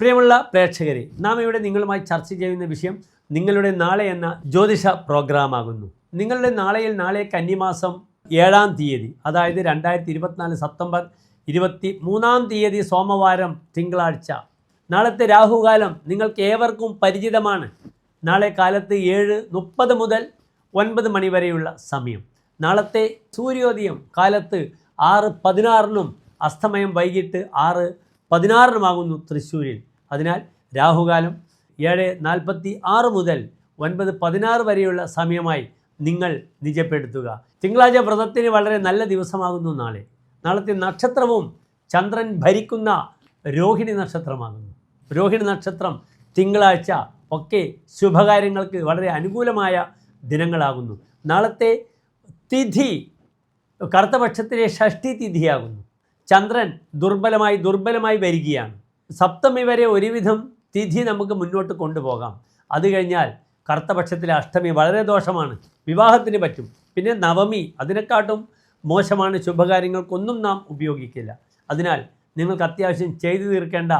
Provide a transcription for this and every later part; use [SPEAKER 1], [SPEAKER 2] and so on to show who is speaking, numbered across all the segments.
[SPEAKER 1] പ്രിയമുള്ള പ്രേക്ഷകരെ നാം ഇവിടെ നിങ്ങളുമായി ചർച്ച ചെയ്യുന്ന വിഷയം നിങ്ങളുടെ നാളെ എന്ന ജ്യോതിഷ പ്രോഗ്രാമാകുന്നു. നിങ്ങളുടെ നാളെയിൽ നാളെ കന്നിമാസം ഏഴാം തീയതി അതായത് രണ്ടായിരത്തി ഇരുപത്തിനാല് സെപ്റ്റംബർ ഇരുപത്തി മൂന്നാം തീയതി സോമവാരം തിങ്കളാഴ്ച. നാളത്തെ രാഹുകാലം നിങ്ങൾക്ക് ഏവർക്കും പരിചിതമാണ്. നാളെ കാലത്ത് ഏഴ് മുപ്പത് മുതൽ ഒൻപത് മണി വരെയുള്ള സമയം. നാളത്തെ സൂര്യോദയം കാലത്ത് ആറ് പതിനാറിനും അസ്തമയം വൈകിട്ട് ആറ് പതിനാറിനുമാകുന്നു തൃശ്ശൂരിൽ. അതിനാൽ രാഹുകാലം ഏഴ് നാൽപ്പത്തി ആറ് മുതൽ ഒൻപത് പതിനാറ് വരെയുള്ള സമയമായി നിങ്ങൾ നിജപ്പെടുത്തുക. തിങ്കളാഴ്ച വ്രതത്തിന് വളരെ നല്ല ദിവസമാകുന്നു നാളെ. നാളത്തെ നക്ഷത്രവും ചന്ദ്രൻ ഭരിക്കുന്ന രോഹിണി നക്ഷത്രമാകുന്നു. രോഹിണി നക്ഷത്രം തിങ്കളാഴ്ച ഒക്കെ ശുഭകാര്യങ്ങൾക്ക് വളരെ അനുകൂലമായ ദിനങ്ങളാകുന്നു. നാളത്തെ തിഥി കറുത്തപക്ഷത്തിലെ ഷഷ്ടി തിഥിയാകുന്നു. ചന്ദ്രൻ ദുർബലമായി ദുർബലമായി വരികയാണ്. സപ്തമി വരെ ഒരുവിധം തിഥി നമുക്ക് മുന്നോട്ട് കൊണ്ടുപോകാം. അത് കഴിഞ്ഞാൽ കറുത്തപക്ഷത്തിലെ അഷ്ടമി വളരെ ദോഷമാണ്. വിവാഹത്തിന് പറ്റും. പിന്നെ നവമി അതിനെക്കാട്ടും മോശമാണ്. ശുഭകാര്യങ്ങൾക്കൊന്നും നാം ഉപയോഗിക്കില്ല. അതിനാൽ നിങ്ങൾക്ക് അത്യാവശ്യം ചെയ്തു തീർക്കേണ്ട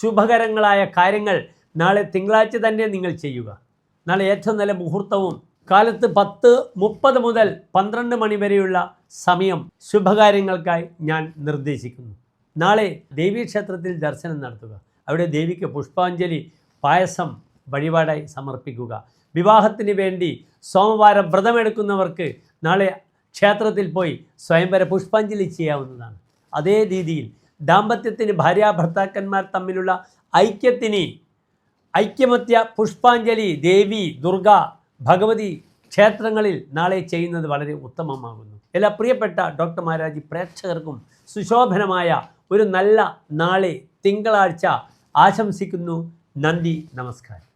[SPEAKER 1] ശുഭകരങ്ങളായ കാര്യങ്ങൾ നാളെ തിങ്കളാഴ്ച തന്നെ നിങ്ങൾ ചെയ്യുക. നാളെ ഏറ്റവും നല്ല മുഹൂർത്തവും കാലത്ത് പത്ത് മുപ്പത് മുതൽ പന്ത്രണ്ട് മണി വരെയുള്ള സമയം ശുഭകാര്യങ്ങൾക്കായി ഞാൻ നിർദ്ദേശിക്കുന്നു. നാളെ ദേവീക്ഷേത്രത്തിൽ ദർശനം നടത്തുക. അവിടെ ദേവിക്ക് പുഷ്പാഞ്ജലി പായസം വഴിപാടായി സമർപ്പിക്കുക. വിവാഹത്തിന് വേണ്ടി സോമവാരം വ്രതമെടുക്കുന്നവർക്ക് നാളെ ക്ഷേത്രത്തിൽ പോയി സ്വയംവര പുഷ്പാഞ്ജലി ചെയ്യാവുന്നതാണ്. അതേ രീതിയിൽ ദാമ്പത്യത്തിന് ഭാര്യാഭർത്താക്കന്മാർ തമ്മിലുള്ള ഐക്യത്തിന് ഐക്യമത്യ പുഷ്പാഞ്ജലി ദേവി ദുർഗ ഭഗവതി ക്ഷേത്രങ്ങളിൽ നാളെ ചെയ്യുന്നത് വളരെ ഉത്തമമാകുന്നു. എല്ലാ പ്രിയപ്പെട്ട ഡോക്ടർ മഹാരാജി പ്രേക്ഷകർക്കും സുശോഭനമായ ഒരു നല്ല നാളെ തിങ്കളാഴ്ച ആശംസിക്കുന്നു. നന്ദി നമസ്കാരം.